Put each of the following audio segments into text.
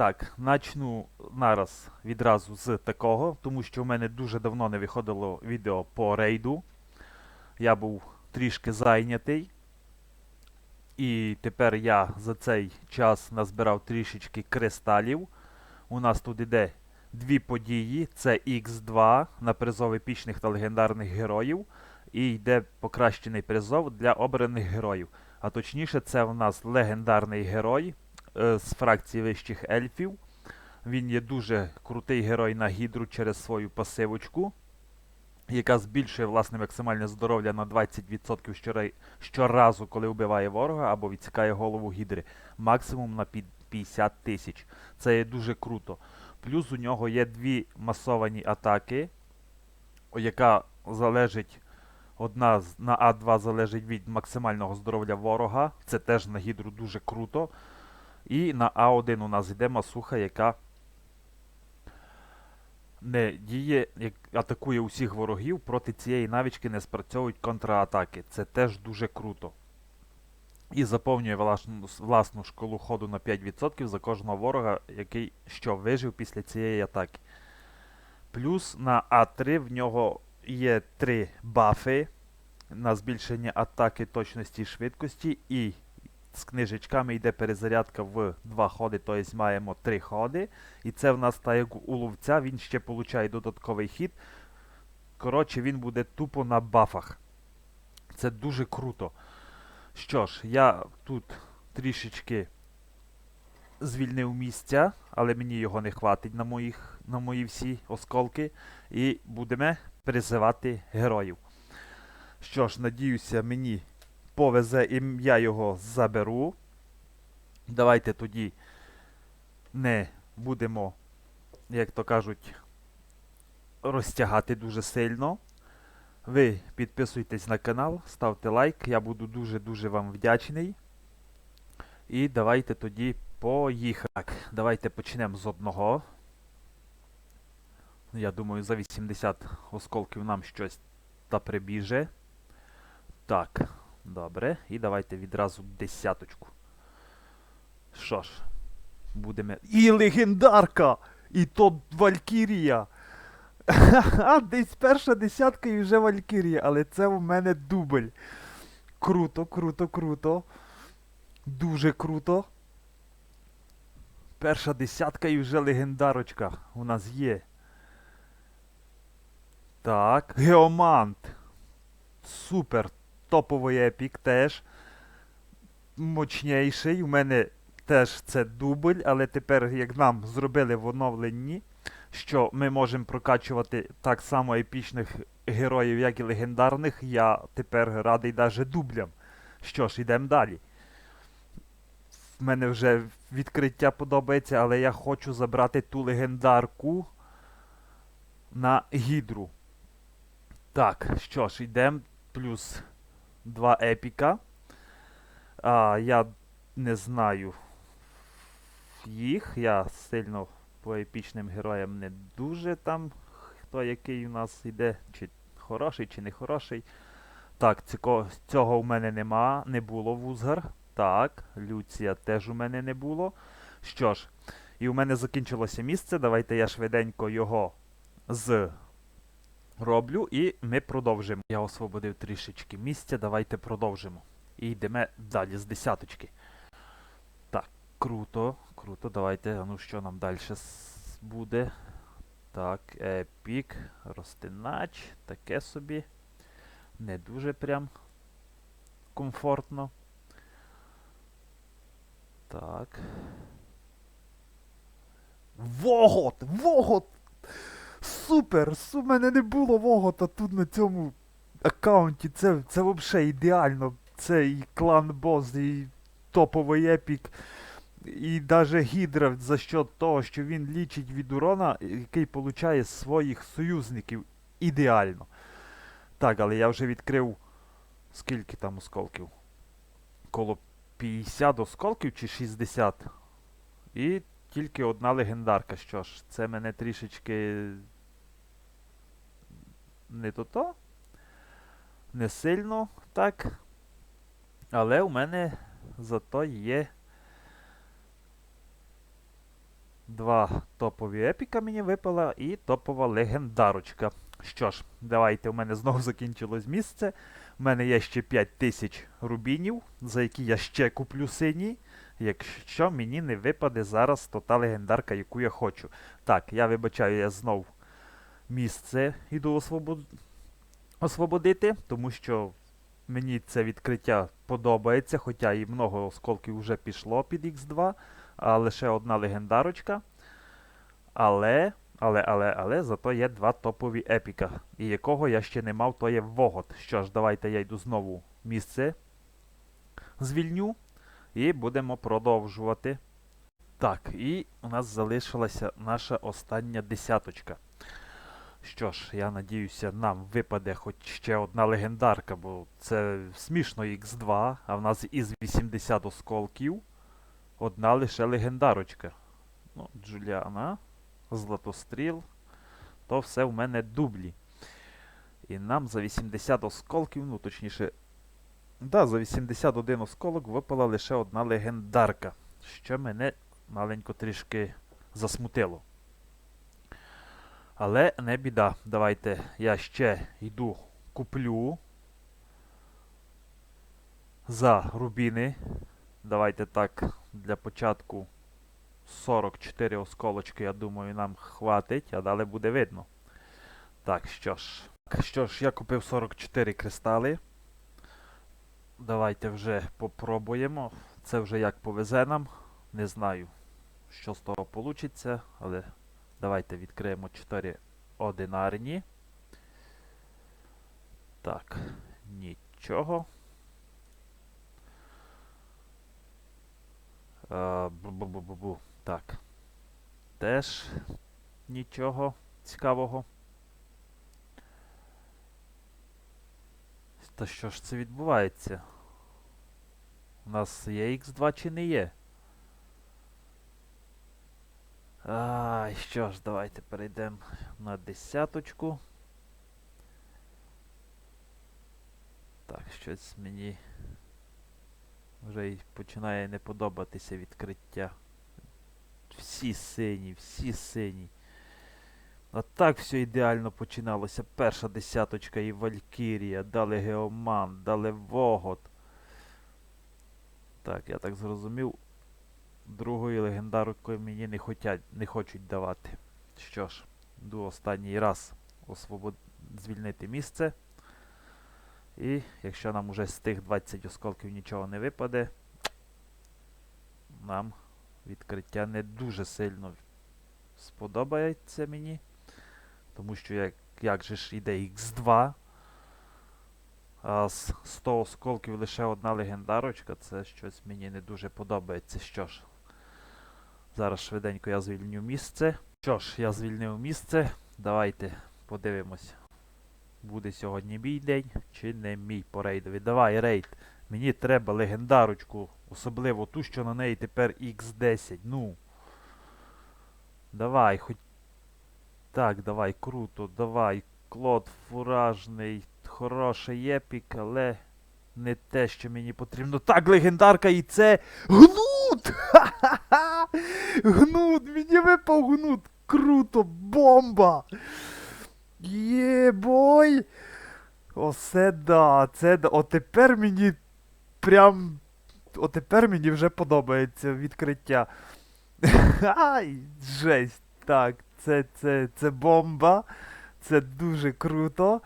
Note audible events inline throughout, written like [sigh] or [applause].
Так, начну нараз відразу з такого, тому що в мене дуже давно не виходило відео по рейду. Я був трішки зайнятий. І тепер я за цей час назбирав трішечки кристалів. У нас тут іде дві події: це X2 на призов епічних та легендарних героїв. І йде покращений призов для обраних героїв. А точніше, це в нас легендарний герой з фракції вищих ельфів. Він є дуже крутий герой на гідру через свою пасивочку, яка збільшує власне максимальне здоров'я на 20% щора- щоразу, коли вбиває ворога або відсікає голову гідри. Максимум на 50 тисяч. Це є дуже круто. Плюс у нього є дві масовані атаки, яка залежить. Одна на А2 залежить від максимального здоров'я ворога. Це теж на гідру дуже круто. І на А1 у нас йде масуха, яка не діє, як атакує усіх ворогів. Проти цієї навички не спрацьовують контратаки. Це теж дуже круто. І заповнює власну, власну школу ходу на 5% за кожного ворога, який що вижив після цієї атаки. Плюс на А3 в нього є три бафи на збільшення атаки точності і швидкості, і з книжечками йде перезарядка в два ходи, тобто маємо три ходи. І це в нас так як у ловця, він ще получає додатковий хід. Коротше, він буде тупо на бафах. Це дуже круто. Що ж, я тут трішечки звільнив місця, але мені його не хватить на, моїх, на мої всі осколки. І будемо призивати героїв. Що ж, надіюся, мені повезе і я його заберу. Давайте тоді не будемо, як то кажуть, розтягати дуже сильно. Ви підписуйтесь на канал, ставте лайк, я буду дуже-дуже вам вдячний. І давайте тоді поїхати. Так, давайте почнемо з одного. Я думаю, за 80 осколків нам щось та прибіже. Так, добре. І давайте відразу десяточку. Що ж, будемо. І легендарка! І то Валькірія! [laughs] Десь перша десятка і вже Валькірія, але це у мене дубль. Круто, круто, круто. Дуже круто. Перша десятка і вже легендарочка у нас є. Так, Геомант. Супер. Топовий епік теж. Мощніший. У мене теж це дубль, але тепер, як нам зробили в оновленні, що ми можемо прокачувати так само епічних героїв, як і легендарних, я тепер радий даже дублям. Що ж, йдемо далі. В мене вже відкриття подобається, але я хочу забрати ту легендарку на гідру. Так, що ж, йдемо. Плюс два епіка. А, я не знаю їх. Я сильно по епічним героям не дуже там. Хто який у нас йде, чи хороший, чи не хороший. Так, цього, цього у мене нема, не було вузгар. Так, Люція теж у мене не було. Що ж, і у мене закінчилося місце. Давайте я швиденько його з роблю і ми продовжимо. Я освободив трішечки місця, давайте продовжимо. І йдемо далі з десяточки. Так, круто, круто. Давайте, ну що нам далі буде? Так, епік, розтинач, таке собі. Не дуже прям комфортно. Так. Вогот! Вогот! Супер! У мене не було вогота тут на цьому аккаунті. Це, це взагалі ідеально. Це і клан бос, і топовий епік. І даже Гідра за счет того, що він лічить від урона, який получає своїх союзників. Ідеально. Так, але я вже відкрив. Скільки там осколків? Коло 50 осколків чи 60. І тільки одна легендарка. Що ж, це мене трішечки. Не то то. Не сильно так. Але у мене зато є Два топові епіка мені випала і топова легендарочка. Що ж, давайте, у мене знову закінчилось місце. У мене є ще 5000 рубінів, за які я ще куплю сині, якщо мені не випаде зараз то та легендарка, яку я хочу. Так, я вибачаю, я знов місце йду освобод... освободити, тому що мені це відкриття подобається, хоча і много осколків вже пішло під Х2, а лише одна легендарочка. Але, але, але, але, зато є два топові епіка. І якого я ще не мав, то є Вогот. Що ж, давайте я йду знову місце звільню. І будемо продовжувати. Так, і у нас залишилася наша остання десяточка. Що ж, я надіюся, нам випаде хоч ще одна легендарка, бо це смішно Х2, а в нас із 80 осколків одна лише легендарочка. Ну, Джуліана, Златостріл, то все в мене дублі. І нам за 80 осколків, ну точніше, да, за 81 осколок випала лише одна легендарка, що мене маленько трішки засмутило. Але не біда. Давайте я ще йду куплю за рубіни. Давайте так, для початку 44 осколочки, я думаю, нам хватить, а далі буде видно. Так, що ж. Так, Що ж, я купив 44 кристали. Давайте вже попробуємо. Це вже як повезе нам. Не знаю, що з того вийде, але давайте відкриємо 4 одинарні. Так, нічого. Бу-бу-бу-бу-бу. Так. Теж нічого цікавого. Та що ж це відбувається? У нас є Х2 чи не є? Ай, що ж, давайте перейдемо на десяточку. Так, щось мені вже й починає не подобатися відкриття. Всі сині, всі сині. А так все ідеально починалося. Перша десяточка і Валькірія, дали Геоман, дали Вогот. Так, я так зрозумів. Другої легендаркою мені не, хотять, не хочуть давати. Що ж, йду останній раз освобод... звільнити місце. І якщо нам уже з тих 20 осколків нічого не випаде, нам відкриття не дуже сильно сподобається мені. Тому що як, як же ж іде Х2, а з 100 осколків лише одна легендарочка, це щось мені не дуже подобається. Що ж, зараз швиденько я звільню місце. Що ж, я звільнив місце. Давайте подивимось. Буде сьогодні мій день чи не мій по рейдові. Давай, рейд. Мені треба легендарочку, особливо ту, що на неї тепер Х10. Ну. Давай, хоч. Так, давай, круто, давай. Клод фуражний, хороший епік, але не те, що мені потрібно. Так, легендарка і це. Гнут! Ха-ха-ха! Гнут! Мені випав гнут! Круто! Бомба! Єбой! Оце да, це да. Отепер мені прям. Отепер мені вже подобається відкриття. Ай, жесть. Так, це, це, це бомба. Це дуже круто.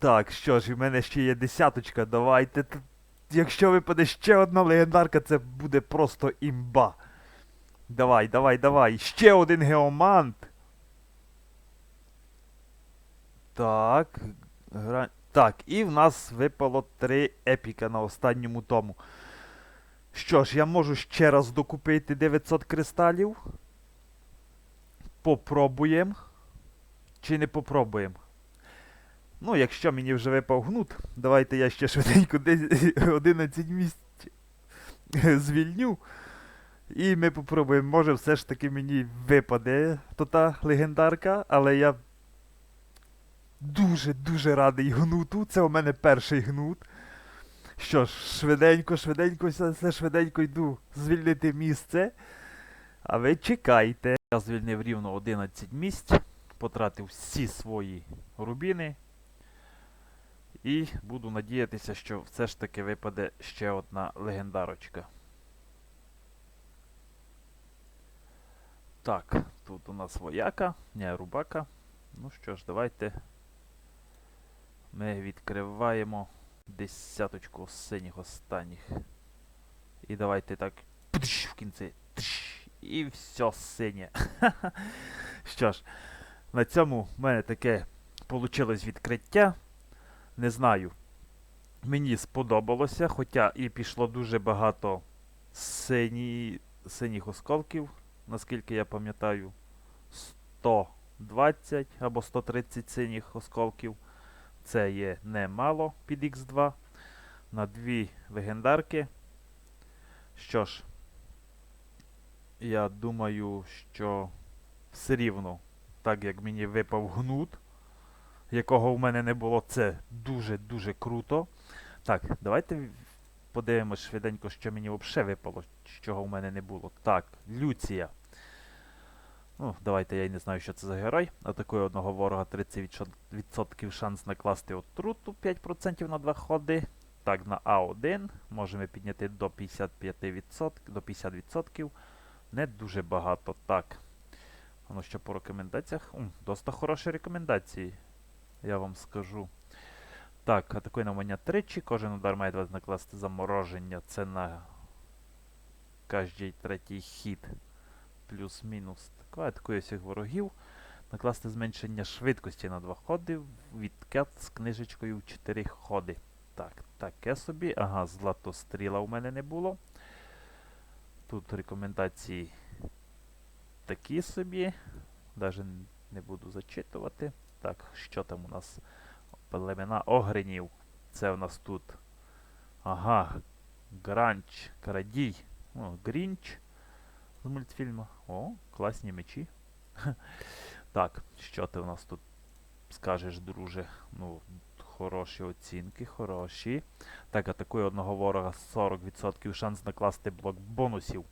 Так, що ж, і в мене ще є десяточка. Давайте. Якщо випаде ще одна легендарка, це буде просто імба. Давай, давай, давай. Ще один геомант. Так. Гра... Так, і в нас випало три епіка на останньому тому. Що ж, я можу ще раз докупити 900 кристалів. Попробуємо. Чи не попробуємо? Ну, якщо мені вже випав гнут, давайте я ще швиденько десь [laughs] 11 місць [laughs] звільню. І ми попробуємо. Може все ж таки мені випаде то та легендарка, але я дуже-дуже радий гнуту. Це у мене перший гнут. Що ж, швиденько, швиденько, все швиденько йду звільнити місце. А ви чекайте. Я звільнив рівно 11 місць, потратив всі свої рубіни. І буду надіятися, що все ж таки випаде ще одна легендарочка. Так, тут у нас вояка, не рубака. Ну що ж, давайте ми відкриваємо десяточку синіх останніх. І давайте так в кінці. І все синє. [laughs] Що ж, на цьому в мене таке вийшло відкриття. Не знаю. Мені сподобалося, хоча і пішло дуже багато сині, синіх осколків, наскільки я пам'ятаю, 120 або 130 синіх осколків. Це є немало під Х2 на дві легендарки. Що ж, я думаю, що все рівно, так як мені випав гнут, якого в мене не було, це дуже-дуже круто. Так, давайте подивимось швиденько, що мені взагалі випало, чого в мене не було. Так, Люція. Ну, давайте я й не знаю, що це за герой. Атакує одного ворога 30% шанс накласти отруту 5% на два ходи. Так, на А1 можемо підняти до 55%, до 50%. Не дуже багато. Так. Воно що по рекомендаціях? М, доста хороші рекомендації. Я вам скажу. Так, атакує вмання тричі. Кожен удар має 20 накласти замороження. Це на кожний третій хід. Плюс-мінус. Так, атакує всіх ворогів. Накласти зменшення швидкості на 2 ходи. Відкат з книжечкою в 4 ходи. Так, таке собі. Ага, златостріла у мене не було. Тут рекомендації такі собі. Даже не буду зачитувати. Так, що там у нас? Племена огренів. Це у нас тут. Ага. Гранч, Крадій. О, Грінч з мультфільму. О, класні мечі. [laughs] Так, що ти у нас тут скажеш, друже? Ну, хороші оцінки, хороші. Так, атакує одного ворога 40% шанс накласти блок бонусів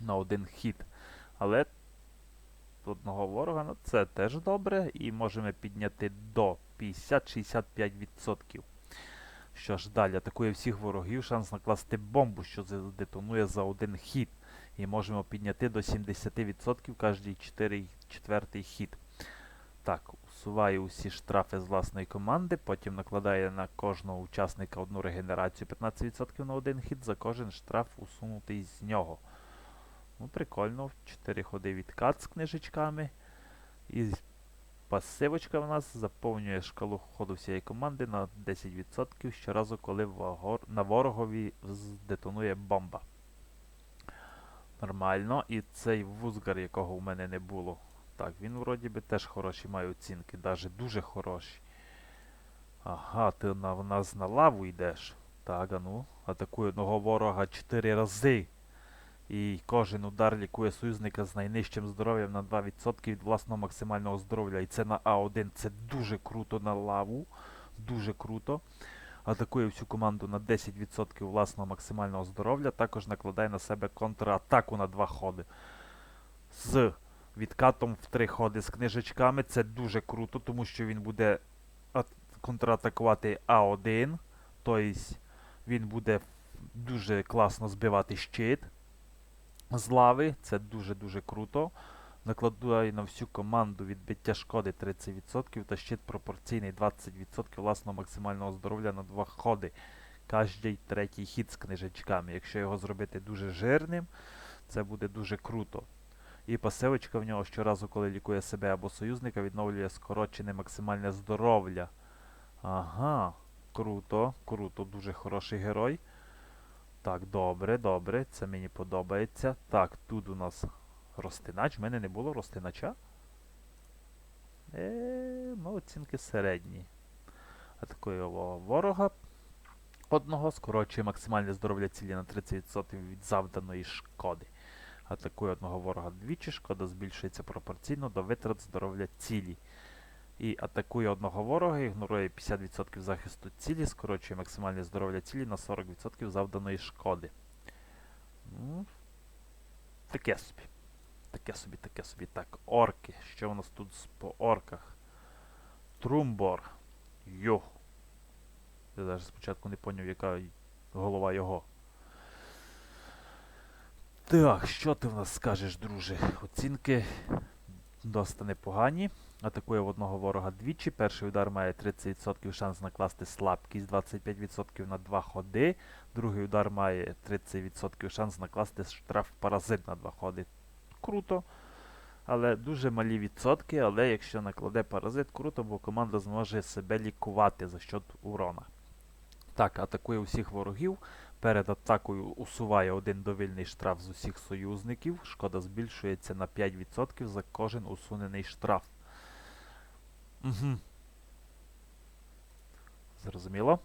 на один хід. Але одного ворога, ну це теж добре. І можемо підняти до 50-65%. Що ж далі, атакує всіх ворогів, шанс накласти бомбу, що задетонує за один хід. І можемо підняти до 70% кожний 4, четвертий хід. Так, усуває усі штрафи з власної команди, потім накладає на кожного учасника одну регенерацію 15% на один хід за кожен штраф усунутий з нього. Ну, прикольно, 4 ходи відкат з книжечками. І пасивочка в нас заповнює шкалу ходу всієї команди на 10% щоразу, коли вагор- на ворогові здетонує бомба. Нормально. І цей вузгар, якого в мене не було. Так, він вроді би теж хороші має оцінки, навіть дуже хороші. Ага, ти на, в нас на лаву йдеш. Так, а ну. Атакує одного ворога 4 рази. І кожен удар лікує союзника з найнижчим здоров'ям на 2% від власного максимального здоров'я. І це на А1. Це дуже круто на лаву. Дуже круто. Атакує всю команду на 10% власного максимального здоров'я. Також накладає на себе контратаку на 2 ходи. З відкатом в 3 ходи з книжечками. Це дуже круто, тому що він буде контратакувати А1. Тобто він буде дуже класно збивати щит з лави. Це дуже-дуже круто. Накладає на всю команду відбиття шкоди 30% та щит пропорційний 20% власного максимального здоров'я на 2 ходи. Кожний третій хід з книжечками. Якщо його зробити дуже жирним, це буде дуже круто. І пасивочка в нього щоразу, коли лікує себе або союзника, відновлює скорочене максимальне здоров'я. Ага, круто, круто, дуже хороший герой. Так, добре, добре, це мені подобається. Так, тут у нас розтинач. В мене не було розтинача. Е, ну, оцінки середні. Атакує його ворога одного, скорочує максимальне здоров'я цілі на 30% від завданої шкоди. Атакує одного ворога двічі, шкода збільшується пропорційно до витрат здоров'я цілі. І атакує одного ворога, ігнорує 50% захисту цілі, скорочує максимальне здоров'я цілі на 40% завданої шкоди. Ну, таке собі. таке собі, таке собі. Так, орки. Що у нас тут по орках? Трумбор. Йо. Я навіть спочатку не поняв, яка голова його. Так, що ти в нас скажеш, друже? Оцінки досить непогані. Атакує в одного ворога двічі. Перший удар має 30% шанс накласти слабкість, 25% на 2 ходи. Другий удар має 30% шанс накласти штраф паразит на 2 ходи. Круто. Але дуже малі відсотки, але якщо накладе паразит, круто, бо команда зможе себе лікувати за счет урона. Так, атакує усіх ворогів. Перед атакою усуває один довільний штраф з усіх союзників. Шкода збільшується на 5% за кожен усунений штраф. Угу. Зрозуміло.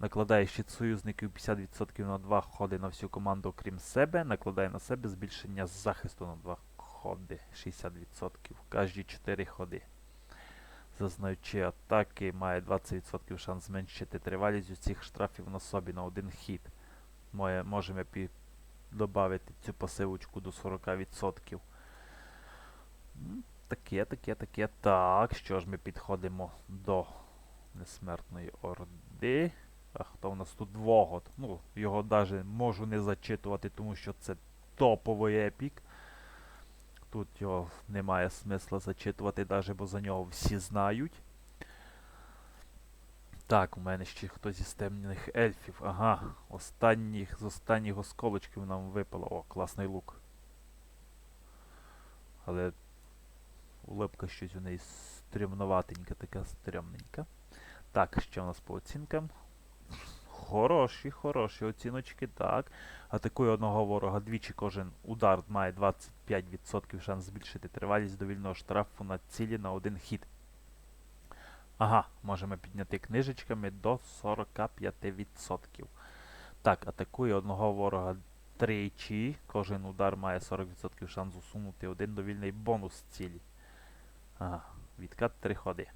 Накладає щит союзників 50% на 2 ходи на всю команду, окрім себе. Накладає на себе збільшення захисту на 2 ходи 60%. Кожні 4 ходи. Зазнаючи атаки, має 20% шанс зменшити тривалість усіх штрафів на собі на один хід. Моє, можемо пі- додати цю пасивочку до 40%. Таке, таке, таке. Так, що ж ми підходимо до несмертної орди. А хто в нас тут Вогот? Ну, його навіть можу не зачитувати, тому що це топовий епік. Тут його немає смисла зачитувати, навіть бо за нього всі знають. Так, у мене ще хтось із темних ельфів. Ага, останніх, з останніх осколочків нам випало. О, класний лук. Але улипка щось у неї стрімноватенька, така стрімненька. Так, що у нас по оцінкам? Хороші, хороші оціночки, так. Атакує одного ворога двічі кожен удар має 25% шанс збільшити тривалість довільного штрафу на цілі на один хід. Ага, можемо підняти книжечками до 45%. Так, атакує одного ворога тричі. Кожен удар має 40% шанс усунути один довільний бонус цілі. Ага, відкат 3 ходи.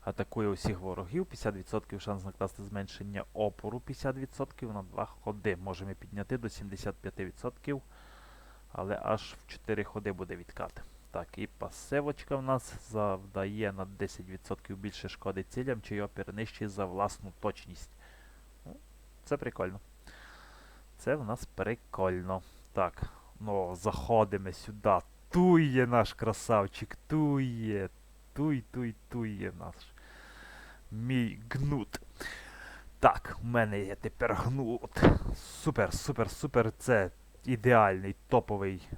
Атакує усіх ворогів, 50% шанс накласти зменшення опору, 50% на 2 ходи. Можемо підняти до 75%, але аж в 4 ходи буде відкат. Так, і пасивочка в нас завдає на 10% більше шкоди цілям, чи його перенищує за власну точність. Ну, Це прикольно. Це в нас прикольно. Так, ну, заходимо сюди. Тує наш красавчик, тує. Туй, туй, тує наш. Мій гнут. Так, у мене є тепер гнут. Супер, супер, супер. Це ідеальний топовий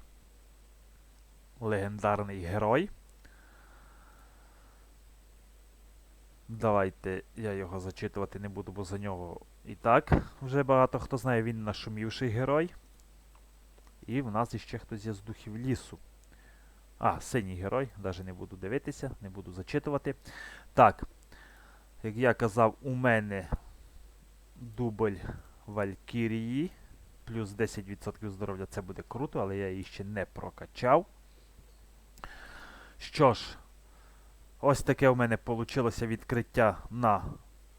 легендарний герой. Давайте я його зачитувати не буду, бо за нього і так вже багато хто знає, він нашумівший герой. І в нас іще хтось є з духів лісу. А, синій герой, навіть не буду дивитися, не буду зачитувати. Так, як я казав, у мене дубль Валькірії. Плюс 10% здоров'я це буде круто, але я її ще не прокачав. Що ж, ось таке у мене вийшло відкриття на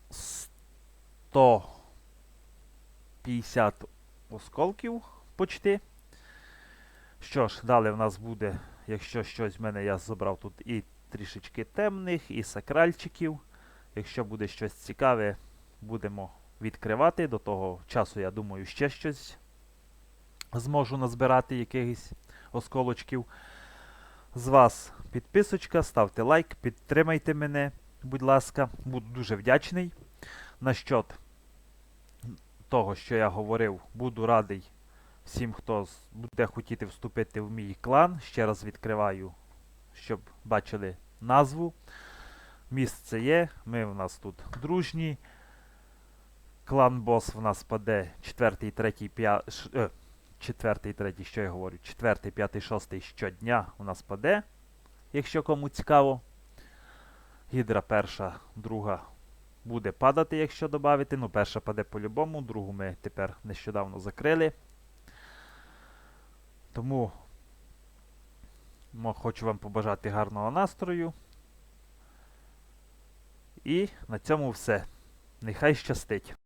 150 осколків почти. Що ж, далі в нас буде, якщо щось в мене я забрав тут і трішечки темних, і сакральчиків. Якщо буде щось цікаве, будемо відкривати. До того часу, я думаю, ще щось зможу назбирати якихось осколочків. З вас підписочка, ставте лайк, підтримайте мене, будь ласка, буду дуже вдячний. Насчет того, що я говорив, буду радий всім, хто буде хотіти вступити в мій клан. Ще раз відкриваю, щоб бачили назву. Місце є, ми в нас тут дружні. Клан бос в нас паде 4, 3, 5. Е, 4, 3, що я говорю? 4, 5, 6 щодня у нас паде, якщо кому цікаво. Гідра перша, друга буде падати, якщо додати. Ну, перша паде по-любому, другу ми тепер нещодавно закрили. Тому хочу вам побажати гарного настрою. І на цьому все. Нехай щастить.